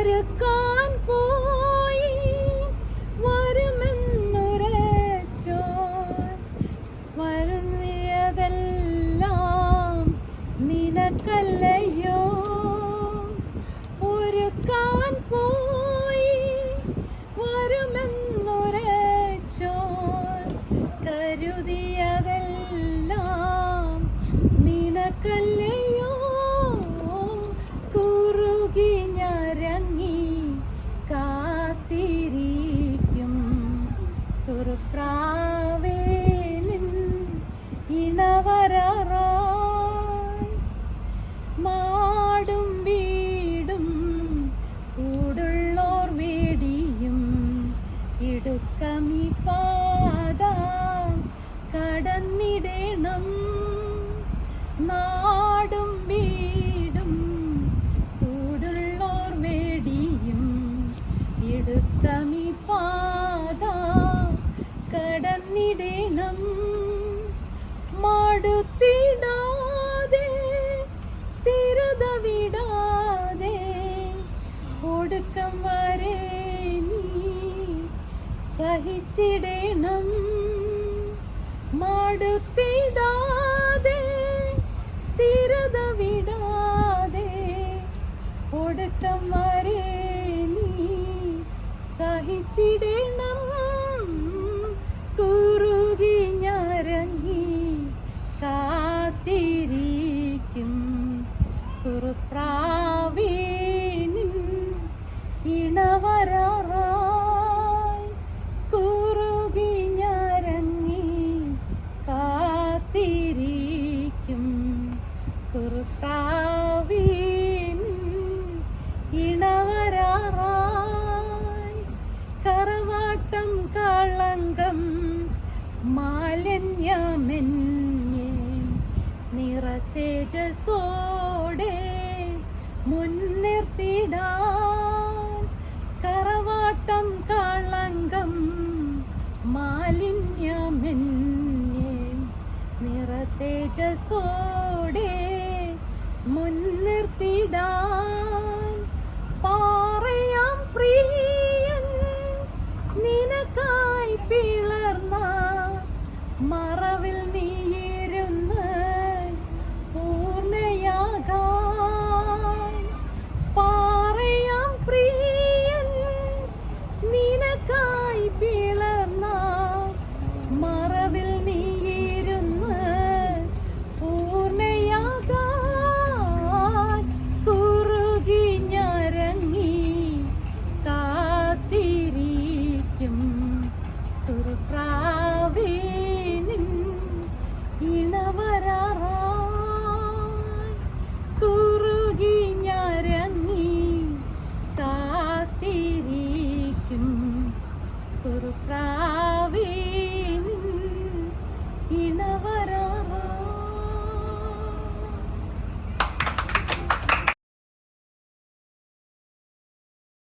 ഒരു കാ ഒരുക്കമി പാത കടന്നിടേണം. നാടും വീ വെച്ചിടണം മടുത്തിടാതെ സ്ഥിരത വിടാതെ ഒടുക്കം വരെ നീ സഹിച്ചിടേണം. തേജസ്സോടെ മുൻനിർത്തിടാൻ കറവാട്ടം കളങ്കം മാലിന്യമെന്നെ. നിറത്തേജസ്സോടെ മുൻനിർത്തിടാൻ പാറയാം പ്രിയൻ നിനക്കായി പിളർന്ന മറവിൽ നീയിരുന്നു